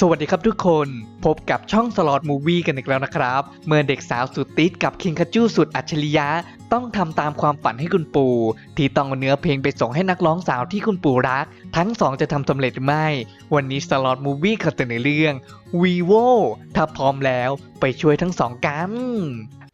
สวัสดีครับทุกคนพบกับช่องสลอดมูวี่กันอีกแล้วนะครับ เมื่อเด็กสาวสุดติดกับคิงคาจูสุดอัจฉริยะ ต้องทำตามความฝันให้คุณปู่ ที่ต้องเอาเนื้อเพลงไปส่งให้นักร้องสาวที่คุณปู่รัก ทั้งสองจะทำสำเร็จหรือไม่ วันนี้สลอดมูวี่ขอเสนอเรื่อง vivo ถ้าพร้อมแล้วไปช่วยทั้งสองกัน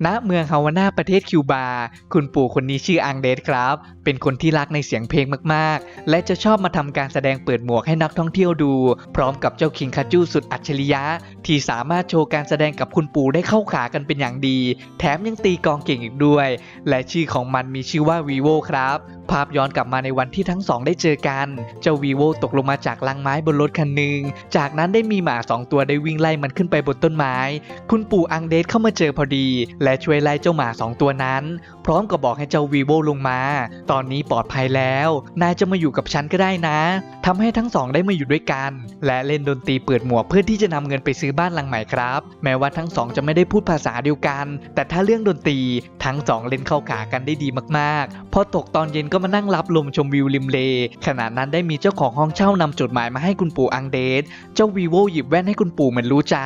ณเมืองฮาวาน่าประเทศคิวบา คุณปู่คนนี้ชื่ออังเดสครับเป็นคนที่รักในเสียงเพลงมากๆ และจะชอบมาทำการแสดงเปิดหมวกให้นักท่องเที่ยวดู พร้อมกับเจ้าคิงคาจูสุดอัจฉริยะ ที่สามารถโชว์การแสดงกับคุณปู่ได้เข้าขากันเป็นอย่างดี แถมยังตีกองเก่งอีกด้วย และชื่อของมันมีชื่อว่า vivo ครับภาพย้อนกลับมาในวันที่ทั้งสองได้เจอกัน เจ้า vivo ตกลงมาจากลังไม้บนรถคันหนึ่ง จากนั้นได้มีหมาสองตัวได้วิ่งไล่มันขึ้นไปบนต้นไม้ คุณปู่อังเดสเข้ามาเจอพอดี และช่วยไล่เจ้าหมาสองตัวนั้น พร้อมกับบอกให้เจ้า vivo ลงมาตอนนี้ปลอดภัยแล้ว นายจะมาอยู่กับฉันก็ได้นะทำให้ทั้งสองได้มาอยู่ด้วยกัน และเล่นดนตรีเปิดหมวกเพื่อที่จะนำเงินไปซื้อบ้านหลังใหม่ครับ แม้ว่าทั้งสองจะไม่ได้พูดภาษาเดียวกัน แต่ถ้าเรื่องดนตรีทั้งสองเล่นเข้าขากันได้ดีมากๆ พอตกตอนเย็นก็มานั่งรับลมชมวิวริมเล ขณะนั้นได้มีเจ้าของห้องเช่านำจดหมายมาให้คุณปู่อังเดสเจ้าวีโวหยิบแว่นให้คุณปู่เหมือนรู้ใจ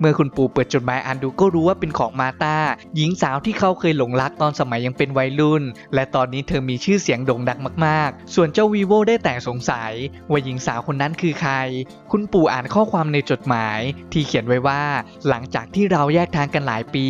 เมื่อคุณปู่เปิดจดหมายอ่านดูก็รู้ว่าเป็นของมาตาหญิงสาวที่เขาเคยหลงรักตอนสมัยยังเป็นวัยรุ่น และตอนนี้เธอมีชื่อเสียงโด่งดังมากๆ ส่วนเจ้าวีโวได้แต่สงสัย ว่าหญิงสาวคนนั้นคือใคร คุณปู่อ่านข้อความในจดหมาย ที่เขียนไว้ว่า หลังจากที่เราแยกทางกันหลายปี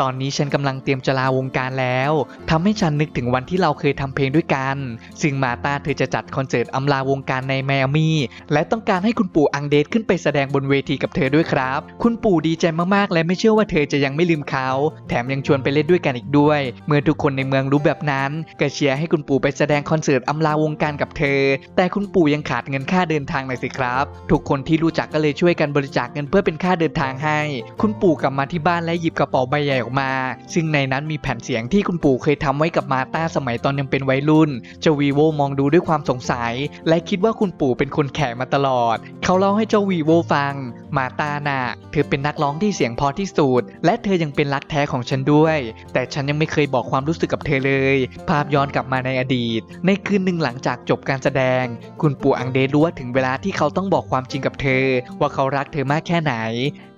ตอนนี้ฉันกำลังเตรียมจะลาวงการแล้วทำให้ฉันนึกถึงวันที่เราเคยทำเพลงด้วยกัน ซึ่งมาตาเธอจะจัดคอนเสิร์ตอำลาวงการในไมอามี่และต้องการให้คุณปู่อังเดสขึ้นไปแสดงบนเวทีกับเธอด้วยครับ คุณปู่ดีใจมากๆ และไม่เชื่อว่าเธอจะยังไม่ลืมเขา แถมยังชวนไปเล่นด้วยกันอีกด้วย เมื่อทุกคนในเมืองรู้แบบนั้นก็เชียร์ให้คุณคุณปู่ไปแสดงคอนเสิร์ตอำลาวงการกับเธอ แต่คุณปู่ยังขาดเงินค่าเดินทางหน่อยสิครับ ทุกคนที่รู้จักก็เลยช่วยกันบริจาคเงินเพื่อเป็นค่าเดินทางให้ คุณปู่กลับมาที่บ้านและหยิบกระเป๋าใบใหญ่ออกมา ซึ่งในนั้นมีแผ่นเสียงที่คุณปู่เคยทำไว้กับมาตาสมัยตอนยังเป็นวัยรุ่นเจ้าวีโวมองดูด้วยความสงสัย และคิดว่าคุณปู่เป็นคนแขกมาตลอด เขาเล่าให้เจ้าวีโวฟัง มาตาน่ะเธอเป็นนักร้องที่เสียงพอที่สุด และเธอยังเป็นรักแท้ของฉันด้วย แต่ฉันยังไม่เคยบอกความรู้สึกกับเธอเลย ภาพย้อนกลับมาในในอดีต ในคืนหนึ่งหลังจากจบการแสดง คุณปู่อังเดรู้ว่าถึงเวลาที่เขาต้องบอกความจริงกับเธอ ว่าเขารักเธอมากแค่ไหน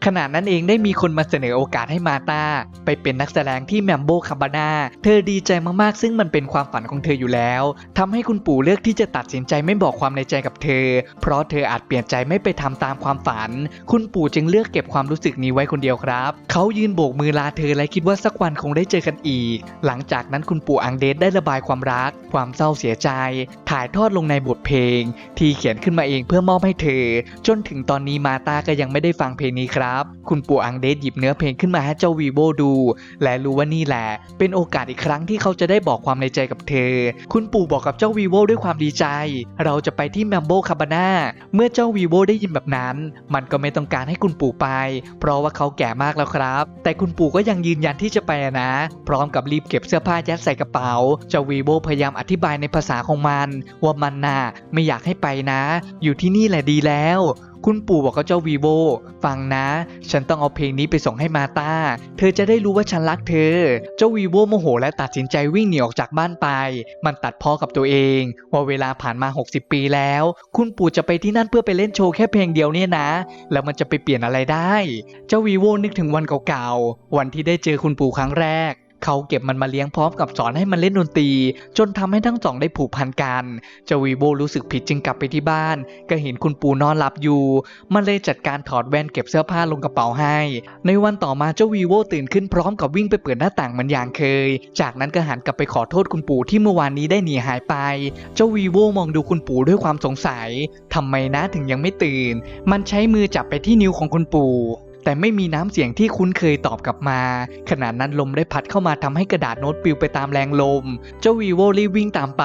ขณะนั้นเองได้มีคนมาเสนอโอกาสให้มาตาไปเป็นนักแสดงที่แมมโบคาบานาเธอดีใจมากๆ ซึ่งมันเป็นความฝันของเธออยู่แล้วทำให้คุณปู่เลือกที่จะตัดสินใจไม่บอกความในใจกับเธอ เพราะเธออาจเปลี่ยนใจไม่ไปทำตามความฝัน คุณปู่จึงเลือกเก็บความรู้สึกนี้ไว้คนเดียวครับ เขายืนโบกมือลาเธอและคิดว่าสักวันคงได้เจอกันอีก หลังจากนั้นคุณปู่อังเดชได้ระบายความรัก ความเศร้าเสียใจ ถ่ายทอดลงในบทเพลง ที่เขียนขึ้นมาเองเพื่อมอบให้เธอ จนถึงตอนนี้มาตาก็ยังไม่ได้ฟังเพลงนี้ครับคุณปู่อังเดชหยิบเนื้อเพลงขึ้นมาให้เจ้าวีโวดู และรู้ว่านี่แหละ เป็นโอกาสอีกครั้งที่เขาจะได้บอกความในใจกับเธอ คุณปู่บอกกับเจ้าวีโวด้วยความดีใจ เราจะไปที่แมมโบคาบาน่าเมื่อเจ้าวีโวได้ยินแบบนั้น มันก็ไม่ต้องการให้คุณปู่ไป เพราะว่าเขาแก่มากแล้วครับ แต่คุณปู่ก็ยังยืนยันที่จะไปนะ พร้อมกับรีบเก็บเสื้อผ้ายัดใส่กระเป๋า เจ้าวีโวพยายามอธิบายในภาษาของมัน ว่ามันน่ะไม่อยากให้ไปนะ อยู่ที่นี่แหละดีแล้ว คุณปู่บอกกับเจ้าวีโวฟังนะ ฉันต้องเอาเพลงนี้ไปส่งให้มาตา เธอจะได้รู้ว่าฉันรักเธอ เจ้าวีโวโมโหและตัดสินใจวิ่งหนีออกจากบ้านไป มันตัดพ้อกับตัวเอง ว่าเวลาผ่านมา 60 ปีแล้ว คุณปู่จะไปที่นั่นเพื่อไปเล่นโชว์แค่เพลงเดียวเนี่ยนะ แล้วมันจะไปเปลี่ยนอะไรได้ เจ้าวีโวนึกถึงวันเก่าๆ วันที่ได้เจอคุณปู่ครั้งแรก เขาเก็บมันมาเลี้ยงพร้อมกับสอนให้มันเล่นดนตรี จนทำให้ทั้งสองได้ผูกพันกันเจวีโบรู้สึกผิดจึงกลับไปที่บ้าน ก็เห็นคุณปู่นอนหลับอยู่ มันเลยจัดการถอดแว่นเก็บเสื้อผ้าลงกระเป๋าให้ ในวันต่อมาเจ้าวีโวตื่นขึ้นพร้อมกับวิ่งไปเปิดหน้าต่างเหมือนอย่างเคย จากนั้นก็หันกลับไปขอโทษคุณปู่ที่เมื่อวานนี้ได้หนีหายไป เจ้าวีโวมองดูคุณปู่ด้วยความสงสัยทำไมนะถึงยังไม่ตื่น มันใช้มือจับไปที่นิ้วของคุณปู่ แต่ไม่มีน้ำเสียงที่คุ้นเคยตอบกลับมา ขณะนั้นลมได้พัดเข้ามาทำให้กระดาษโน้ตปลิวไปตามแรงลม เจ้าวีโวรีวิ่งตามไป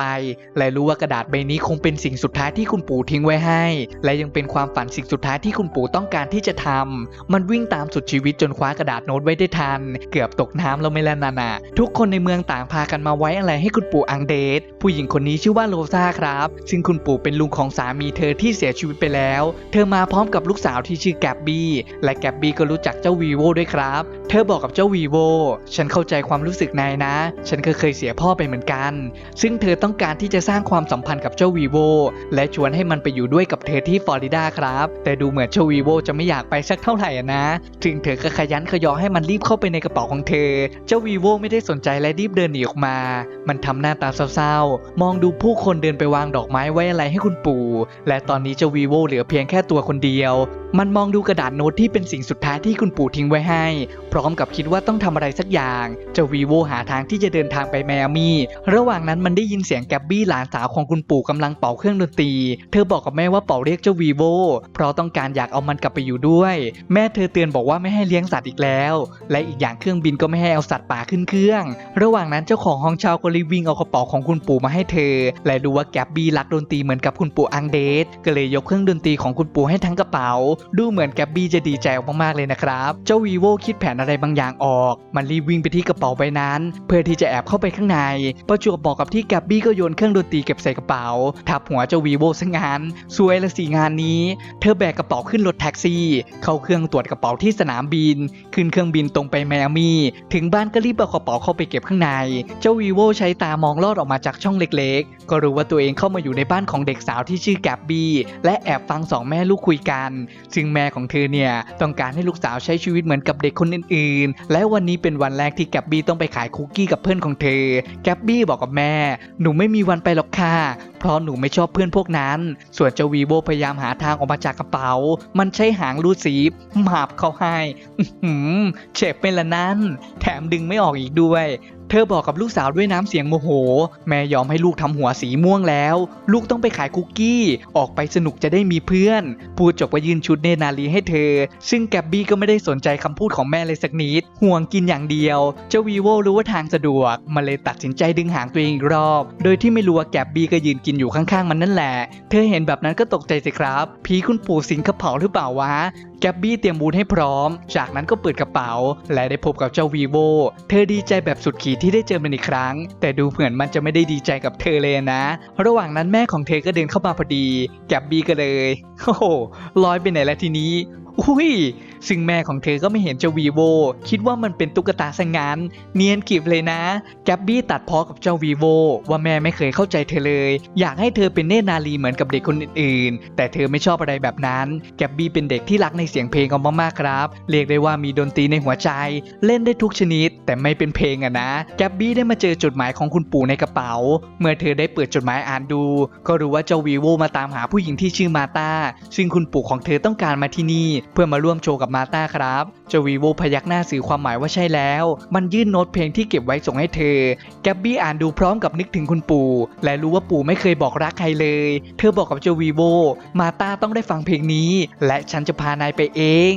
และรู้ว่ากระดาษใบนี้คงเป็นสิ่งสุดท้ายที่คุณปู่ทิ้งไว้ให้ และยังเป็นความฝันสิ่งสุดท้ายที่คุณปู่ต้องการที่จะทำมันวิ่งตามสุดชีวิตจนคว้ากระดาษโน้ตไว้ได้ทัน เกือบตกน้ำแล้วไม่ละนานาทุกคนในเมืองต่างพากันมาไว้อะไรให้คุณปู่อังเดชผู้หญิงคนนี้ชื่อว่าโรซาครับ ซึ่งคุณปู่เป็นลุงของสามีเธอที่เสียชีวิตไปแล้ว เธอมาพร้อมกับลูกสาวที่ชื่อแกบบี้และแกบบี้บี้ก็รู้จักเจ้าวีโวด้วยครับ เธอบอกกับเจ้าวีโวฉันเข้าใจความรู้สึกนายนะ ฉันก็เคยเสียพ่อไปเหมือนกัน ซึ่งเธอต้องการที่จะสร้างความสัมพันธ์กับเจ้าวีโวและชวนให้มันไปอยู่ด้วยกับเธอที่ฟลอริดาครับ แต่ดูเหมือนเจ้าวีโวจะไม่อยากไปสักเท่าไหร่อะนะ ถึงเธอก็ขยันขยอให้มันรีบเข้าไปในกระเป๋าของเธอ เจ้าวีโวไม่ได้สนใจและรีบเดินหนีออกมา มันทำหน้าตาเศร้าๆ มองดูผู้คนเดินไปวางดอกไม้ไว้อะไรให้คุณปู่ และตอนนี้เจ้าวีโวเหลือเพียงแค่ตัวคนเดียว มันมองดูกระดาษโน้ตที่เป็นสิ่งสุดท้ายที่คุณปู่ทิ้งไว้ให้ พร้อมกับคิดว่าต้องทำอะไรสักอย่างเจ้าวีโวหาทางที่จะเดินทางไปแมอามี่ ระหว่างนั้นมันได้ยินเสียงแกบบี้หลานสาวของคุณปู่กำลังเป่าเครื่องดนตรี เธอบอกกับแม่ว่าเป่าเรียกเจ้าวีโวเพราะต้องการอยากเอามันกลับไปอยู่ด้วย แม่เธอเตือนบอกว่าไม่ให้เลี้ยงสัตว์อีกแล้ว และอีกอย่างเครื่องบินก็ไม่ให้เอาสัตว์ป่าขึ้นเครื่อง ระหว่างนั้นเจ้าของห้องเช่าก็รีบวิ่งเอากระเป๋าของคุณปู่มาให้เธอ และดูว่าแกบบี้รักดนตรีเหมือนกับคุณปู่อังเดสก็เลยยกเครื่องดนตรีของคุณปู่ให้ทั้งกระเป๋า ดูเหมือนแกบบี้จะดีใจมากๆเลยนะครับ เจ้าวีโวคิดแผนอะไรบางอย่างออก มันรีบวิ่งไปที่กระเป๋าใบนั้น เพื่อที่จะแอบเข้าไปข้างใน ประจวบบอกกับที่แกบบี้ก็โยนเครื่องดนตรีเก็บใส่กระเป๋า ทับหัวเจ้าวีโวซะงั้นซวยละสีงานนี้ เธอแบกกระเป๋าขึ้นรถแท็กซี่ เข้าเครื่องตรวจกระเป๋าที่สนามบิน ขึ้นเครื่องบินตรงไปไมอามี่ ถึงบ้านก็รีบเอากระเป๋าเข้าไปเก็บข้างใน เจ้าวีโวใช้ตามองลอดออกมาจากช่องเล็กๆ ก็รู้ว่าตัวเองเข้ามาอยู่ในบ้านของเด็กสาวที่ชื่อแกบบี้ และแอบฟังสองแม่ลูกคุยกัน ซึ่งแม่ของเธอเนี่ยต้องการให้ลูกสาวใช้ชีวิตเหมือนกับเด็กคนอื่นๆ และวันนี้เป็นวันแรกที่แกบบี้ต้องไปขายคุกกี้กับเพื่อนของเธอ แกบบี้บอกกับแม่ หนูไม่มีวันไปหรอกค่ะ เพราะหนูไม่ชอบเพื่อนพวกนั้น ส่วนเจ้าวีโบพยายามหาทางออกมาจากกระเป๋า มันใช้หางรูดสีหมาบเข้าให้หืมเจ็บเป็นละนั้นแถมดึงไม่ออกอีกด้วย เธอบอกกับลูกสาวด้วยน้ำเสียงโมโห แม่ยอมให้ลูกทำหัวสีม่วงแล้ว ลูกต้องไปขายคุกกี้ ออกไปสนุกจะได้มีเพื่อน พูดจบก็ยืนชุดเนนารีให้เธอ ซึ่งแกบบี้ก็ไม่ได้สนใจคำพูดของแม่เลยสักนิด ห่วงกินอย่างเดียว เจ้าวีโวรู้ว่าทางสะดวกมันเลยตัดสินใจดึงหางตัวเองอีกรอบ โดยที่ไม่รู้ว่าแกบบี้ก็ยืนกินอยู่ข้างๆมันนั่นแหละ เธอเห็นแบบนั้นก็ตกใจสิครับ ผีคุณปู่สิงกระเผาหรือเปล่าวะแกบบี้เตรียมบูธให้พร้อม จากนั้นก็เปิดกระเป๋า และได้พบกับเจ้าวีโวเธอดีใจแบบสุดขีดที่ได้เจอมันอีกครั้ง แต่ดูเหมือนมันจะไม่ได้ดีใจกับเธอเลยนะ ระหว่างนั้นแม่ของเธอก็เดินเข้ามาพอดี แกบบี้ก็เลย โอ้โหลอยไปไหนแล้วทีนี้ อุ้ย ซึ่งแม่ของเธอก็ไม่เห็นเจ้าวีโวคิดว่ามันเป็นตุ๊กตาซะงั้น เนียนกริบเลยนะ แกบบี้ตัดพ้อกับเจ้าวีโวว่าแม่ไม่เคยเข้าใจเธอเลย อยากให้เธอเป็นเนตรนารีเหมือนกับเด็กคนอื่นๆ แต่เธอไม่ชอบอะไรแบบนั้นแกบบี้เป็นเด็กที่รักในเสียงเพลงเอามากๆครับ เรียกได้ว่ามีดนตรีในหัวใจ เล่นได้ทุกชนิด แต่ไม่เป็นเพลงอะนะแกบบี้ได้มาเจอจดหมายของคุณปู่ในกระเป๋า เมื่อเธอได้เปิดจดหมายอ่านดู ก็รู้ว่าเจ้าวีโวมาตามหาผู้หญิงที่ชื่อมาตาซึ่งคุณปู่ของเธอต้องการมาที่นี่ เพื่อมาร่วมโชว์กับมาตาครับจวีโวพยักหน้าสื่อความหมายว่าใช่แล้ว มันยื่นโน้ตเพลงที่เก็บไว้ส่งให้เธอ แกบบี้อ่านดูพร้อมกับนึกถึงคุณปู่ และรู้ว่าปู่ไม่เคยบอกรักใครเลย เธอบอกกับจวีโวมาตาต้องได้ฟังเพลงนี้ และฉันจะพานายไปเอง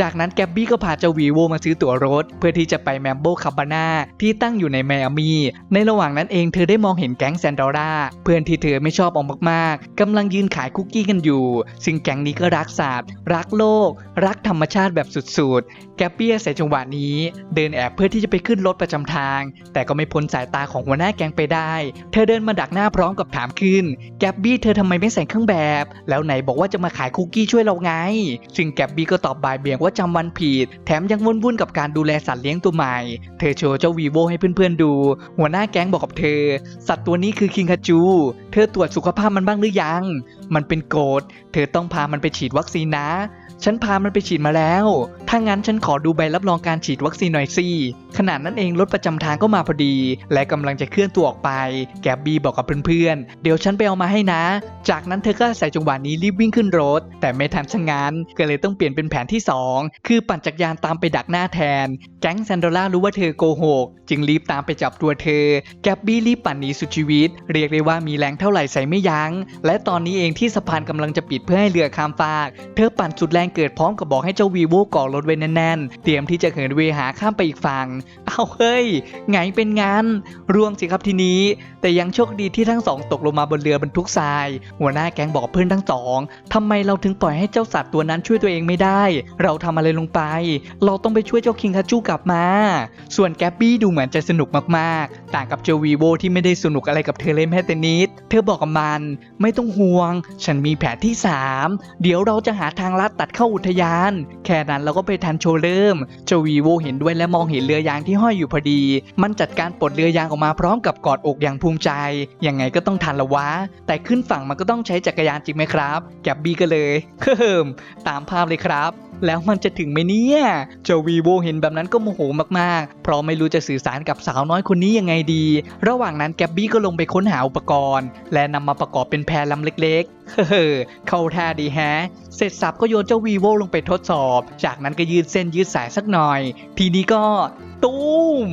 จากนั้นแกบบี้ก็พาเจ้าวีโวมาซื้อตั๋วรถ เพื่อที่จะไปแมมโบคาบาน่าที่ตั้งอยู่ในไมอามีในระหว่างนั้นเองเธอได้มองเห็นแก๊งแซนดอร่าเพื่อนที่เธอไม่ชอบออกมากๆกำลังยืนขายคุกกี้กันอยู่ ซึ่งแก๊งนี้ก็รักสัตว์รักโลก รักธรรมชาติแบบสุดๆ แกบบี้อาศัยจังหวะนี้ เดินแอบเพื่อที่จะไปขึ้นรถประจำทาง แต่ก็ไม่พ้นสายตาของหัวหน้าแก๊งไปได้ เธอเดินมาดักหน้าพร้อมกับถามขึ้นแกบบี้เธอทำไมไม่ใส่เครื่องแบบ แล้วไหนบอกว่าจะมาขายคุกกี้ช่วยเราไง ซึ่งแกบบี้ก็ตอบบ่ายเบี่ยงว่าว่าจำวันผิด แถมยังวุ่นๆกับการดูแลสัตว์เลี้ยงตัวใหม่ เธอโชว์เจ้าวีโวให้เพื่อนๆดู หัวหน้าแก๊งบอกกับเธอ สัตว์ตัวนี้คือคิงคาจู เธอตรวจสุขภาพมันบ้างหรือยัง มันเป็นโกรธเธอต้องพามันไปฉีดวัคซีนนะ ฉันพามันไปฉีดมาแล้ว ถ้างั้นฉันขอดูใบรับรองการฉีดวัคซีนหน่อยสิขณะนั้นเองรถประจำทางก็มาพอดี และกำลังจะเคลื่อนตัวออกไป แกบบี้บอกกับเพื่อนๆ เดี๋ยวฉันไปเอามาให้นะ จากนั้นเธอก็อาศัยจังหวะนี้รีบวิ่งขึ้นรถ แต่ไม่ทันชะงันก็เลยต้องเปลี่ยนเป็นแผนที่ 2 คือปั่นจักรยานตามไปดักหน้าแทน แก๊งแซนโดล่ารู้ว่าเธอโกหก จึงรีบตามไปจับตัวเธอ แกบบี้รีบปั่นหนีสุดชีวิต เรียกได้ว่ามีแรงเท่าไหร่ใส่ไม่ยัง้ง และตอนนี้เองที่สะพานกำลังจะปิดเพื่อให้เรือข้ามฟาก เธอปั่นสุดแรงเกิดพร้อมกับบอกให้เจ้าวีโวเกาะรถไว้แน่นๆ เตรียมที่จะเหินเวหาข้ามไปอีกฝั่ง เอาเฮ้ย ไงเป็นงานร่วงสิครับทีนี้ แต่ยังโชคดีที่ทั้งสองตกลงมาบนเรือบรรทุกทราย หัวหน้าแก๊งบอกเพื่อนทั้งสองทำไมเราถึงปล่อยให้เจ้าสัตว์ตัวนั้นช่วยตัวเองไม่ได้ เราทำอะไรลงไป เราต้องไปช่วยเจ้าคิงคาจูกลับมา ส่วนแกปปี้ดูเหมือนจะสนุกมากๆ ต่างกับเจาวีโวที่ไม่ได้สนุกอะไรกับเธอเลยแม้แต่นิด เธอบอกกับมัน ไม่ต้องห่วง ฉันมีแผนที่ 3 เดี๋ยวเราจะหาทางลัดตัดเข้าอุทยาน แค่นั้นเราก็ไปทันโชว์เริ่มเจ้าวีโวเห็นด้วยและมองเห็นเรือยางที่ห้อยอยู่พอดี มันจัดการปลดเรือยางออกมาพร้อมกับกอดอกอย่างภูมิใจ ยังไงก็ต้องทันละวะ แต่ขึ้นฝั่งมันก็ต้องใช้จักรยานจริงไหมครับแกบบี้ก็เลยเคิมตามภาพเลยครับแล้วมันจะถึงไหมเนี่ยเจ้าวีโวเห็นแบบนั้นก็โมโหมากๆ เพราะไม่รู้จะสื่อสารกับสาวน้อยคนนี้ยังไงดี ระหว่างนั้นแกบบี้ก็ลงไปค้นหาอุปกรณ์ และนำมาประกอบเป็นแพรลำเล็กๆ เฮ้เข้าท่าดีแฮะ เสร็จสับก็โยนเจ้าวีโวลงไปทดสอบ จากนั้นก็ยืดเส้นยืดสายสักหน่อย ทีนี้ก็ตุ้ม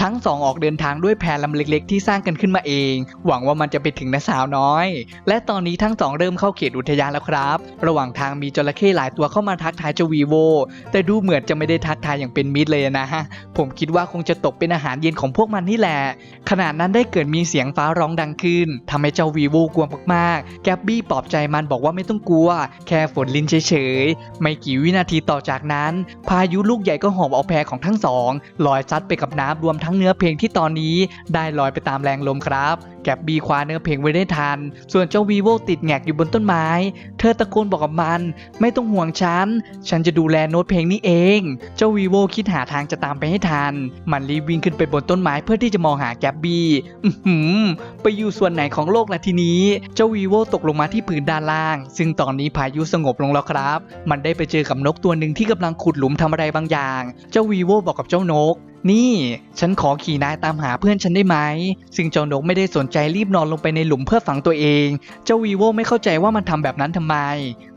ทั้งสองออกเดินทางด้วยแพรลำเล็กๆ ที่สร้างกันขึ้นมาเอง หวังว่ามันจะไปถึงนะสาวน้อย และตอนนี้ทั้งสองเริ่มเข้าเขตอุทยานแล้วครับ ระหว่างทางมีจระเข้หลายตัวเข้ามาทักทายเจ้าวีโว แต่ดูเหมือนจะไม่ได้ทักทายอย่างเป็นมิตรเลยนะฮะ ผมคิดว่าคงจะตกเป็นอาหารเย็นของพวกมันนี่แหละ ขณะนั้นได้เกิดมีเสียงฟ้าร้องดังขึ้นทำให้เจ้าวีโวกลัวมากๆ แกบบี้ปลอบใจมันบอกว่าไม่ต้องกลัว แค่ฝนลินเฉยๆ ไม่กี่วินาทีต่อจากนั้น พายุลูกใหญ่ก็หอบเอาแพของทั้งสองลอยซัดไปกับน้ำรวมทั้งเนื้อเพลงที่ตอนนี้ได้ลอยไปตามแรงลมครับ แกบบีคว้าเนื้อเพลงไว้ได้ทัน ส่วนเจ้าวีโวติดแงกอยู่บนต้นไม้ เธอตะโกนบอกกับมัน ไม่ต้องห่วงฉัน ฉันจะดูแลโน้ตเพลงนี้เอง เจ้าวีโวคิดหาทางจะตามไปให้ทัน มันรีบวิ่งขึ้นไปบนต้นไม้เพื่อที่จะมองหาแกบบี้อือหือไปอยู่ส่วนไหนของโลกล่ะทีนี้ เจ้าวีโวตกลงมาที่พื้นด้านล่าง ซึ่งตอนนี้พายุสงบลงแล้วครับ มันได้ไปเจอกับนกตัวหนึ่งที่กำลังขุดหลุมทำอะไรบางอย่าง เจ้าวีโวบอกกับเจ้านก นี่ ฉันขอขี่นายตามหาเพื่อนฉันได้ไหม ซึ่งจองดกไม่ได้สนใจรีบนอนลงไปในหลุมเพื่อฝังตัวเอง เจ้าวีโวไม่เข้าใจว่ามันทำแบบนั้นทำไม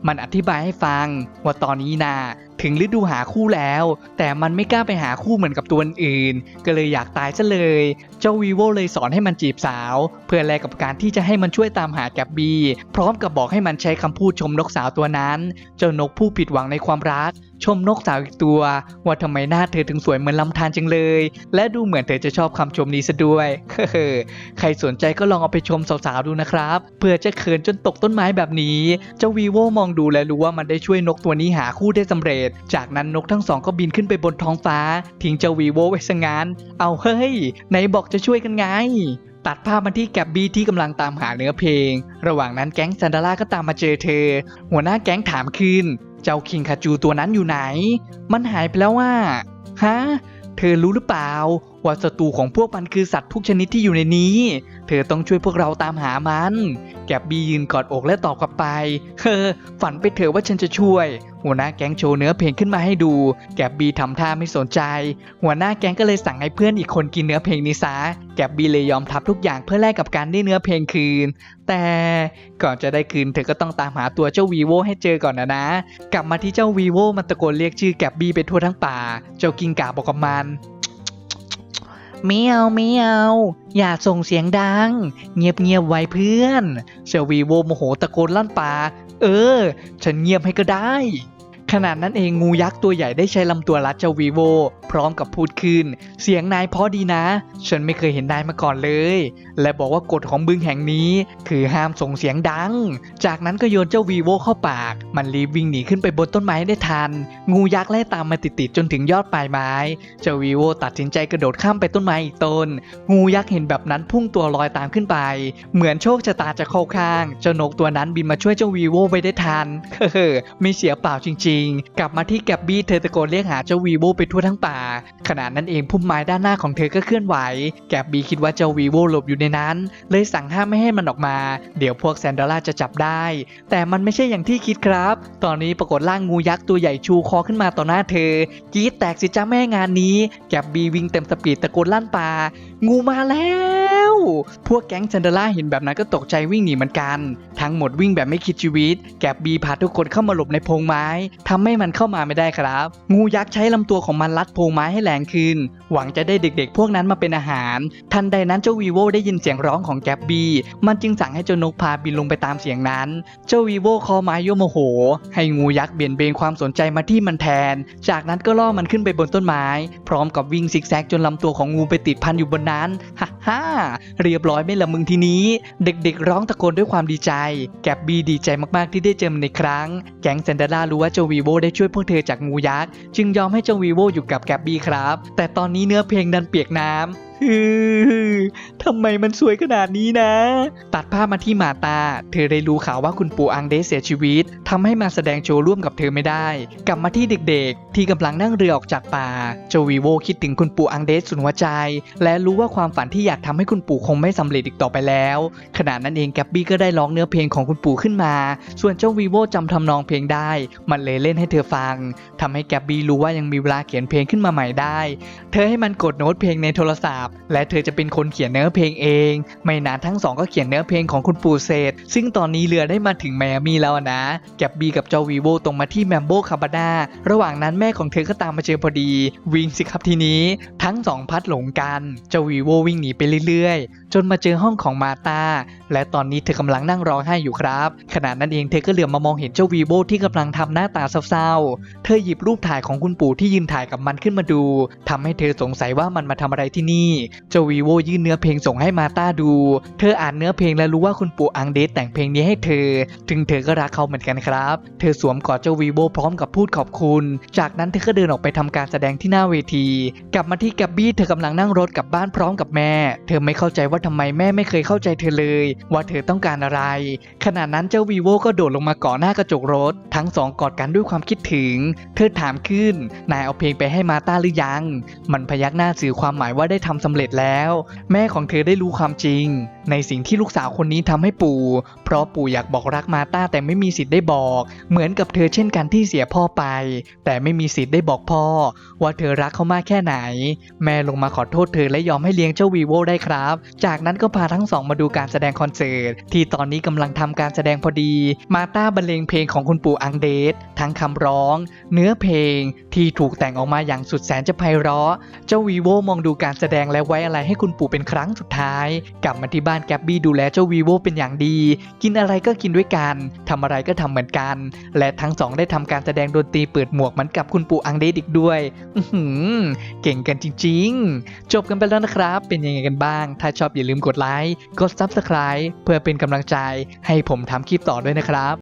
มันอธิบายให้ฟังว่าตอนนี้นา ถึงฤดูหาคู่แล้ว แต่มันไม่กล้าไปหาคู่เหมือนกับตัวอื่น ก็เลยอยากตายซะเลย เจ้าวีโวเลยสอนให้มันจีบสาว เพื่อแลกกับการที่จะให้มันช่วยตามหาแกบบีพร้อมกับบอกให้มันใช้คำพูดชมนกสาวตัวนั้น เจ้านกผู้ผิดหวังในความรัก ชมนกสาวอีกตัว ว่าทำไมหน้าเธอถึงสวยเหมือนลำธารจังเลย และดูเหมือนเธอจะชอบคำชมนี้ซะด้วยใครสนใจก็ลองเอาไปชมสาวๆดูนะครับเพื่อจะเขินจนตกต้นไม้แบบนี้ เจ้าวีโวมองดูและรู้ว่ามันได้ช่วยนกตัวนี้หาคู่ได้สำเร็จจากนั้นนกทั้งสองก็บินขึ้นไปบนท้องฟ้า ทิ้งเจ้าวีโวไว้ซะงาน เอาเฮ้ยไหนบอกจะช่วยกันไงตัดภาพมาที่แกบบี้ที่กำลังตามหาเนื้อเพลง ระหว่างนั้นแก๊งซันดาร่าก็ตามมาเจอเธอ หัวหน้าแก๊งถามขึ้น เจ้าคิงคาจูตัวนั้นอยู่ไหน มันหายไปแล้วว่าฮะ เธอรู้หรือเปล่าว่าศัตรูของพวกมันคือสัตว์ทุกชนิดที่อยู่ในนี้ เธอต้องช่วยพวกเราตามหามัน แกบบี้ยืนกอดอกและตอบกลับไป เฮ้อฝันไปเถอะว่าฉันจะช่วย หัวหน้าแก๊งโชว์เนื้อเพลงขึ้นมาให้ดู แกบบี้ทำท่าไม่สนใจ หัวหน้าแก๊งก็เลยสั่งให้เพื่อนอีกคนกินเนื้อเพลงนี้ซะ แกบบี้เลยยอมทับทุกอย่างเพื่อแลกกับการได้เนื้อเพลงคืน แต่ก่อนจะได้คืนเธอก็ต้องตามหาตัวเจ้าวีโวให้เจอก่อนนะนะ กลับมาที่เจ้าวีโวมันตะโกนเรียกชื่อแกบบี้ไปทั่วทั้งป่า เจ้ากิงก่าบอกกับมัน ไม่เอาไม่เอาอย่าส่งเสียงดัง เงียบเงียบไว้เพื่อน เซลวีโวโมโหตะโกนลั่นป่า เออ ฉันเงียบให้ก็ได้ ขนาดนั้นเองงูยักษ์ตัวใหญ่ได้ใช้ลำตัวรัดเจ้าวีโวพร้อมกับพูดขึ้น เสียงนายพราะดีนะ ฉันไม่เคยเห็นนายมาก่อนเลย และบอกว่ากฎของบึงแห่งนี้ คือห้ามส่งเสียงดัง จากนั้นก็โยนเจ้าวีโวเข้าปาก มันรีบวิ่งหนีขึ้นไปบนต้นไม้ได้ทัน งูยักษ์ไล่ตามมาติดๆจนถึงยอดปลายไม้ เจ้าวีโวตัดสินใจกระโดดข้ามไปต้นไม้อีกต้น งูยักษ์เห็นแบบนั้นพุ่งตัวลอยตามขึ้นไป เหมือนโชคชะตาจะเข้าข้าง เจ้านกตัวนั้นบินมาช่วยเจ้าวีโวไว้ได้ทัน เฮ้อไม่เสียเปล่าจริงๆกลับมาที่แกบบี้เธอตะโกนเรียกหาเจ้าวีโวไปทั่วทั้งป่า ขณะนั้นเองพุ่มไม้ด้านหน้าของเธอก็เคลื่อนไหว แกบบี้คิดว่าเจ้าวีโวหลบอยู่ในนั้น เลยสั่งห้ามไม่ให้มันออกมา เดี๋ยวพวกแซนดร่าจะจับได้ แต่มันไม่ใช่อย่างที่คิดครับ ตอนนี้ปรากฏร่างงูยักษ์ตัวใหญ่ชูคอขึ้นมาต่อหน้าเธอกรีดแตกสิจ้าแม่งานนี้ แกบบี้วิ่งเต็มสปีดตะโกนลั่นป่า งูมาแล้ว พวกแก๊งซันเดอร่าเห็นแบบนั้นก็ตกใจวิ่งหนีเหมือนกัน ทั้งหมดวิ่งแบบไม่คิดชีวิต แกบบีพาทุกคนเข้ามาหลบในโพรงไม้ทำให้มันเข้ามาไม่ได้ครับ งูยักษ์ใช้ลำตัวของมันลัดโพรงไม้ให้แรงขึ้น หวังจะได้เด็กๆ พวกนั้นมาเป็นอาหาร ทันใดนั้นเจ้าวีโวได้ยินเสียงร้องของแกบบีมันจึงสั่งให้เจ้านกพาบินลงไปตามเสียงนั้น เจ้าวีโวคอไม้โยโมโห ให้งูยักษ์เบี่ยนเบนความสนใจมาที่มันแทน จากนั้นก็ล่อมันขึ้นไปบนต้นไม้ พร้อมกับวิ่งซิกแซกจนลำตัวของงูไปติดพันอยู่บนนั้น ฮ่าฮ่าเรียบร้อยไม่ละมึงทีนี้ เด็กๆ ร้องตะโกนด้วยความดีใจ แกบบีดีใจมากๆที่ได้เจอมันในครั้ง แก๊งเซนเดล่ารู้ว่าเจ้าวีโวได้ช่วยพวกเธอจากงูยักษ์ จึงยอมให้เจ้าวีโวอยู่กับแกบบีครับ แต่ตอนนี้เนื้อเพลงดันเปียกน้ำ ฮือทำไมมันสวยขนาดนี้นะ ตัดภาพมาที่มาตา เธอได้รู้ข่าวว่าคุณปู่อังเดเสียชีวิตทำให้มาแสดงโชว์ร่วมกับเธอไม่ได้ กลับมาที่เด็กๆ ที่กำลังนั่งเรือออกจากป่าเจ้าวีโวคิดถึงคุณปู่อังเดสสุดหัวใจ และรู้ว่าความฝันที่อยากทำให้คุณปู่คงไม่สำเร็จอีกต่อไปแล้ว ขณะนั้นเองแกบบี้ก็ได้ร้องเนื้อเพลงของคุณปู่ขึ้นมา ส่วนเจ้าวีโวจำทำนองเพลงได้ มันเลยเล่นให้เธอฟังทำให้แกบบี้รู้ว่ายังมีเวลาเขียนเพลงขึ้นมาใหม่ได้ เธอให้มันกดโน้ตเพลงในโทรศัพท์และเธอจะเป็นคนเขียนเนื้อเพลงเอง ไม่นานทั้งสองก็เขียนเนื้อเพลงของคุณปู่เสร็จซึ่งตอนนี้เรือได้มาถึงไมอามีแล้วนะ แกบบี้กับเจ้าวีโวตรงมาที่แมมโบคาบานาระหว่างนั้นแม่ของเธอก็ตามมาเจอพอดี วิ่งสิครับทีนี้ ทั้งสองพัดหลงกัน เจ้าวีโววิ่งหนีไปเรื่อยๆ จนมาเจอห้องของมาตาและตอนนี้เธอกำลังนั่งร้องไห้อยู่ครับ ขณะนั้นเองเธอก็เหลือบมามองเห็นเจ้าวีโวที่กำลังทำหน้าตาเศร้าๆ เธอหยิบรูปถ่ายของคุณปู่ที่ยืนถ่ายกับมันขึ้นมาดูทำให้เธอสงสัยว่ามันมาทำอะไรที่นี่เจ้าวีโวยื่นเนื้อเพลงส่งให้มาตาดู เธออ่านเนื้อเพลงและรู้ว่าคุณปู่อังเดสแต่งเพลงนี้ให้เธอ ถึงเธอก็รักเขาเหมือนกันครับ เธอสวมกอดเจ้าวีโวพร้อมกับพูดขอบคุณ จากนั้นเธอก็เดินออกไปทำการแสดงที่หน้าเวที กลับมาที่กับบี้เธอกำลังนั่งรถกลับบ้านพร้อมกับแม่ เธอไม่เข้าใจว่าทำไมแม่ไม่เคยเข้าใจเธอเลย ว่าเธอต้องการอะไร ขณะนั้นเจ้าวีโวก็โดดลงมากาะหน้ากระจกรถ ทั้งสองกอดกันด้วยความคิดถึง เธอถามขึ้น นายเอาเพลงไปให้มาตาหรือยัง มันพยักหน้าสื่อความหมายว่าได้ทำสำเร็จแล้ว แม่ของเธอได้รู้ความจริง ในสิ่งที่ลูกสาวคนนี้ทำให้ปู่ เพราะปู่อยากบอกรักมาตาแต่ไม่มีสิทธิ์ได้บอก เหมือนกับเธอเช่นกันที่เสียพ่อไป แต่ไม่มีสิทธิ์ได้บอกพ่อ ว่าเธอรักเขามากแค่ไหน แม่ลงมาขอโทษเธอและยอมให้เลี้ยงเจ้าวีโวได้ครับ จากนั้นก็พาทั้งสองมาดูการแสดงคอนเสิร์ตที่ตอนนี้กำลังทำการแสดงพอดี มาตาบรรเลงเพลงของคุณปู่อังเดสทั้งคำร้อง เนื้อเพลงที่ถูกแต่งออกมาอย่างสุดแสนจะไพเราะ เจ้าวีโวมองดูการแสดงและไว้อะไรให้คุณปู่เป็นครั้งสุดท้าย กลับมาที่บ้านแกบบี้ดูแลเจ้าวีโวเป็นอย่างดี กินอะไรก็กินด้วยกันทำอะไรก็ทำเหมือนกัน และทั้งสองได้ทำการแสดงดนตรีเปิดหมวกเหมือนกับคุณปู่อังเดดอีกด้วยอืเก่งกันจริง ๆ จบกันไปแล้วนะครับ เป็นยังไงกันบ้าง ถ้าชอบอย่าลืมกดไลค์ กด Subscribe เพื่อเป็นกำลังใจให้ผมทำคลิปต่อด้วยนะครับ